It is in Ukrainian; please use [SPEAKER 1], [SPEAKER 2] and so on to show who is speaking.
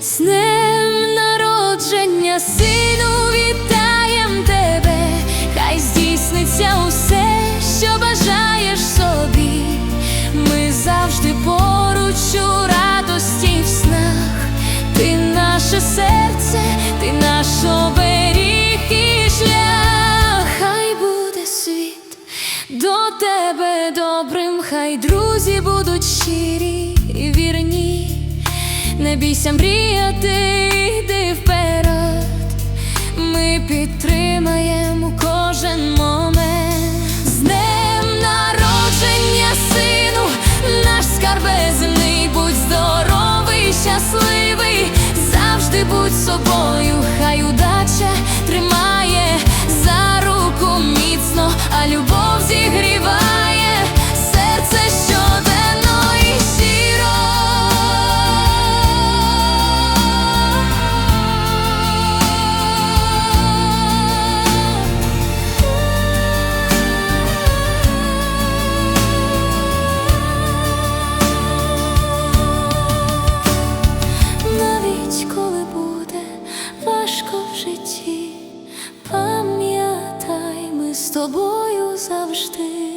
[SPEAKER 1] З днем народження, сину, вітаєм тебе, хай здійсниться усе, що бажаєш собі. Ми завжди поруч у радості в снах. Ти наше серце, ти наш оберіг і шлях. Хай буде світ до тебе добрим, хай друзі будуть щирі і вірні. Не бійся мріяти, йди вперед. Ми підтримаємо кожен момент. З днем народження, сину, наш скарбезний, будь здоровий, щасливий, завжди будь собою, хай удача з тобою завжди.